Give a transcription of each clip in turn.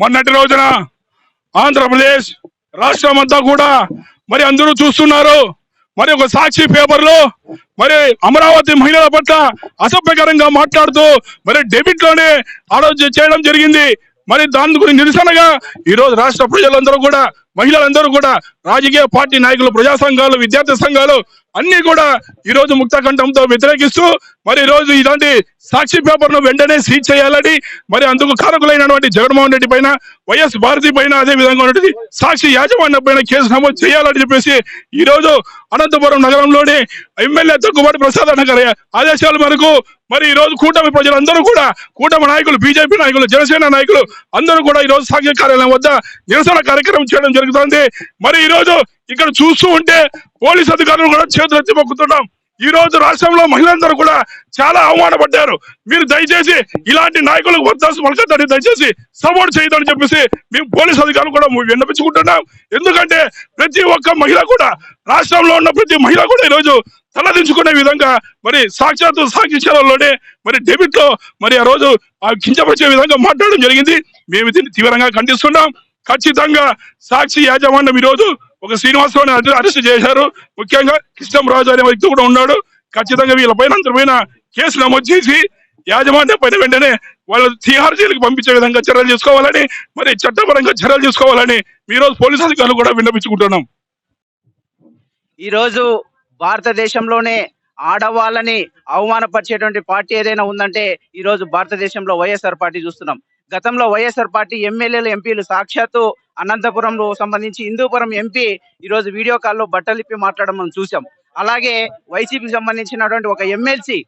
మొన్నటి రోజున ఆంధ్రప్రదేశ్ రాష్ట్రం అంతా కూడా మరి అందరూ చూస్తున్నారు. మరి ఒక సాక్షి పేపర్లో మరి అమరావతి మహిళల పట్ల అసభ్యకరంగా మాట్లాడుతూ మరి డెబిట్లోనే ఆలోచన చేయడం జరిగింది. మరి దాని గురించి నిరసనగా ఈ రోజు రాష్ట్ర ప్రజలందరూ కూడా మహిళలందరూ కూడా రాజకీయ పార్టీ నాయకులు ప్రజా సంఘాలు విద్యార్థి సంఘాలు అన్ని కూడా ఈ రోజు ముక్తకంఠంతో వ్యతిరేకిస్తూ మరి రోజు ఇలాంటి సాక్షి పేపర్ను వెంటనే సీజ్ చేయాలని మరి అందుకు కారకులైనటువంటి జగన్మోహన్ రెడ్డి పైన వైఎస్ భారతి పైన అదే విధంగా ఉన్నటువంటి సాక్షి యాజమాన్యం పైన కేసు నమోదు చేయాలని చెప్పేసి ఈ రోజు అనంతపురం నగరంలోని ఎమ్మెల్యే దగ్గుబాటి ప్రసాద్ అన్న ఆదేశాల మేరకు మరి ఈ రోజు కూటమి ప్రజలందరూ కూడా కూటమి నాయకులు బీజేపీ నాయకులు జనసేన నాయకులు అందరూ కూడా ఈ రోజు సాక్షి కార్యాలయం వద్ద నిరసన కార్యక్రమం చేయడం జరుగుతుంది. మరి ఈ రోజు ఇక్కడ చూస్తూ ఉంటే పోలీస్ అధికారులు కూడా చేతులెత్తి మొక్కుతున్నాం. ఈ రోజు రాష్ట్రంలో మహిళలందరూ కూడా చాలా అవమానపడ్డారు. మీరు దయచేసి ఇలాంటి నాయకులకు వద్దాల్సి మలకద్దని దయచేసి సపోర్ట్ చేయదని చెప్పేసి మేము పోలీస్ అధికారులు కూడా విన్నపించుకుంటున్నాం. ఎందుకంటే ప్రతి ఒక్క మహిళ కూడా రాష్ట్రంలో ఉన్న ప్రతి మహిళ కూడా ఈ రోజు తలదించుకునే విధంగా మరి సాక్షాత్తు సాక్షిశాలలోనే మరి డెబిట్లో మరి ఆ రోజు ఆ కించపరిచే విధంగా మాట్లాడడం జరిగింది. మేము దీన్ని తీవ్రంగా ఖండిస్తున్నాం. ఖచ్చితంగా సాక్షి యాజమాన్యం ఈ రోజు ఒక శ్రీనివాసరావుని అరెస్ట్ చేశారు. ముఖ్యంగా కృష్ణంరాజు అనే వ్యక్తి కూడా ఉన్నాడు. ఖచ్చితంగా వీళ్ళ పైన కేసు నమోదు చేసి యాజమాన్యం పైన వెంటనే వాళ్ళు తీహార్ జైలుకి పంపించే విధంగా చర్యలు తీసుకోవాలని మరి చట్టపరంగా చర్యలు తీసుకోవాలని ఈ రోజు పోలీసు అధికారులు కూడా విన్నపించుకుంటున్నాం. ఈరోజు భారతదేశంలోనే ఆడవాళ్ళని అవమానపరిచేటువంటి పార్టీ ఏదైనా ఉందంటే ఈరోజు భారతదేశంలో వైఎస్ఆర్ పార్టీ చూస్తున్నాం. గతంలో వైఎస్ఆర్ పార్టీ ఎమ్మెల్యేలు ఎంపీలు సాక్షాత్తు అనంతపురంలో సంబంధించి హిందూపురం ఎంపీ ఈరోజు వీడియో కాల్లో బట్టలిప్పి మాట్లాడడం మనం చూసాం అలాగే వైసీపీకి సంబంధించినటువంటి ఒక ఎమ్మెల్సీ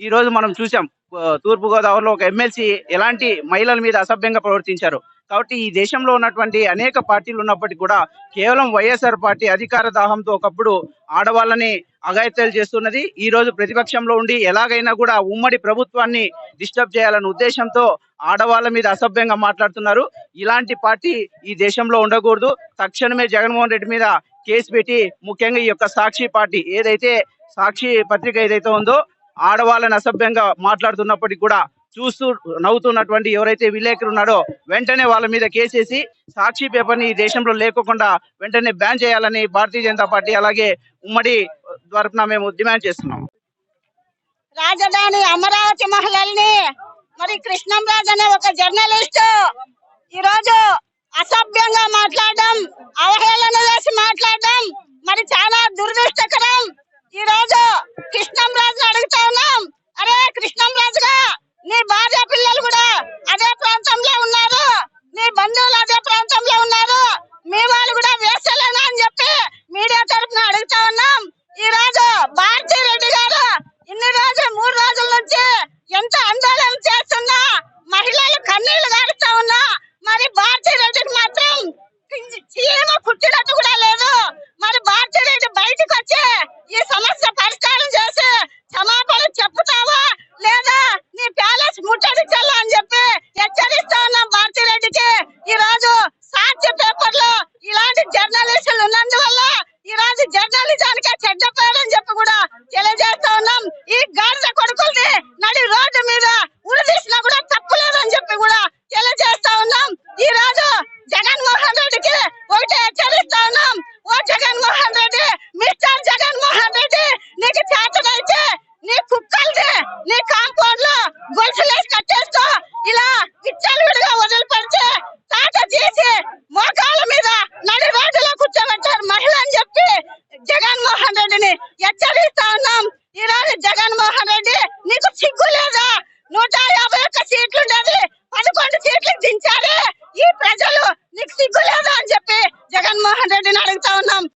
ఈ రోజు మనం చూసాం తూర్పుగోదావరిలో తూర్పు గోదావరిలో ఒక ఎమ్మెల్సీ ఎలాంటి మహిళల మీద అసభ్యంగా ప్రవర్తించారు. కాబట్టి ఈ దేశంలో ఉన్నటువంటి అనేక పార్టీలు ఉన్నప్పటికీ కూడా కేవలం వైఎస్ఆర్ పార్టీ అధికార దాహంతో ఒకప్పుడు ఆడవాళ్ళని అగాయత్యాలు చేస్తున్నది. ఈ రోజు ప్రతిపక్షంలో ఉండి ఎలాగైనా కూడా ఉమ్మడి ప్రభుత్వాన్ని డిస్టర్బ్ చేయాలన్న ఉద్దేశంతో ఆడవాళ్ళ మీద అసభ్యంగా మాట్లాడుతున్నారు. ఇలాంటి పార్టీ ఈ దేశంలో ఉండకూడదు. తక్షణమే జగన్మోహన్ రెడ్డి మీద కేసు పెట్టి ముఖ్యంగా ఈ యొక్క సాక్షి పార్టీ ఏదైతే సాక్షి పత్రిక ఏదైతే ఉందో ఆడవాళ్ళని అసభ్యంగా మాట్లాడుతున్నప్పటికీ కూడా చూస్తూ నవ్వుతున్నటువంటి ఎవరైతే విలేకరు ఉన్నాడో వెంటనే వాళ్ళ మీద కేసేసి సాక్షి పేపర్ని ఈ దేశంలో లేకోకుండా వెంటనే బ్యాన్ చేయాలని భారతీయ జనతా పార్టీ అలాగే ఉమ్మడి తరఫున మేము డిమాండ్ చేస్తున్నాం. రాజధాని అమరావతి మహిళల్ని మరి కృష్ణంరాజ్ అనే ఒక జర్నలిస్ట్ ఈ రోజు అసభ్యంగా మాట్లాడడం అవహేళన చేసి మాట్లాడడం మరి చాలా దురదృష్టకరం. ఈ రోజు కృష్ణంరాజు అడుగుతా ఉన్నాం. అరే కృష్ణంరాజుగా నీ భార్య పిల్లలు కూడా అదే ప్రాంతం ఉన్నారు నీ బంధువులు అదే ప్రాంతంలో ఉన్నారు మీ వాళ్ళు కూడా వేస్తలేనా అని చెప్పి మీడియా తరఫున అడుగుతా ఉన్నాం ఈ రోజు భారతీ రెడ్డి గారు ఇన్ని రోజులు మూడు రోజుల నుంచి ఎంత ఆందోళన చేస్తున్నా మహిళలు కన్నీళ్ళు గారుతా ఉన్నా మరి భారతీ రెడ్డికి మాత్రం చీమ కుట్టినట్టు కూడా లేదు మరి భారతీ రెడ్డి బయటకు వచ్చి ఈ సమస్య పరిష్కారం చేసి క్షమాపణ చెప్పుతావా లేదా నీ ప్యాలెస్ ముట్టడించాలా అని చెప్పి హెచ్చరిస్తా ఉన్నాం భారతీ రెడ్డికి ఈ రోజు సాక్షి పేపర్లో ఇలాంటి జర్నలిస్టులు ఉన్నందువల్ల ఈ రోజు జర్నలిజానికే చెడ్డ పేరు అని చెప్పి కూడా తెలియజేస్తా ఉన్నాం ఈ గాడిద కొడుకుల్ని నడి రోడ్డు మీద ఉరిదీసినా కూడా తప్పులేదని చెప్పి కూడా తెలియజేస్తా ఉన్నాం ఈ రోజు జగన్మోహన్ రెడ్డికి ఒకటి హెచ్చరిస్తా ఉన్నాం. ఓ జగన్మోహన్ రెడ్డి మిస్టర్ జగన్మోహన్ రెడ్డి నీకు చేతనైతే నీ కుక్కల్ని నీ కాంపౌండ్లో గొలుసులేసి కట్టేస్తూ ఇలా విచ్చలవిడిగా వదిలిపెడితే తాట చేసి మోకాళ్ళ మీద నడి రోడ్డులో కూర్చోబెట్టారు మహిళ అని చెప్పి జగన్మోహన్ రెడ్డిని హెచ్చరిస్తా ఉన్నాం. ఈ జగన్మోహన్ రెడ్డి నీకు సిగ్గు లేదా? నూట యాభై ఒక్క సీట్లు I'm not in town.